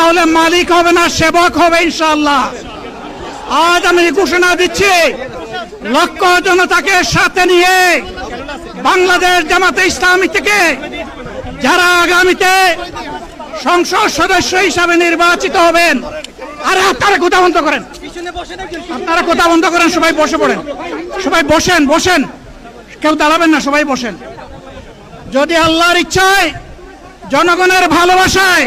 তাহলে মালিক হবে না, সেবক হবে ইনশাল্লাহ আজ আমি ঘোষণা দিচ্ছি লক্ষ জনতাকে সাথে নিয়ে বাংলাদেশ জামাতে ইসলামী থেকে যারা আগামীতে সংসদ সদস্য হিসাবে নির্বাচিত হবেন আরে আপনারা কথা বন্ধ করেন। আপনারা কথা বন্ধ করেন, সবাই বসে পড়েন। সবাই বসেন বসেন। কেউ দাঁড়াবেন না, সবাই বসেন। যদি আল্লাহর ইচ্ছায়, জনগণের ভালোবাসায়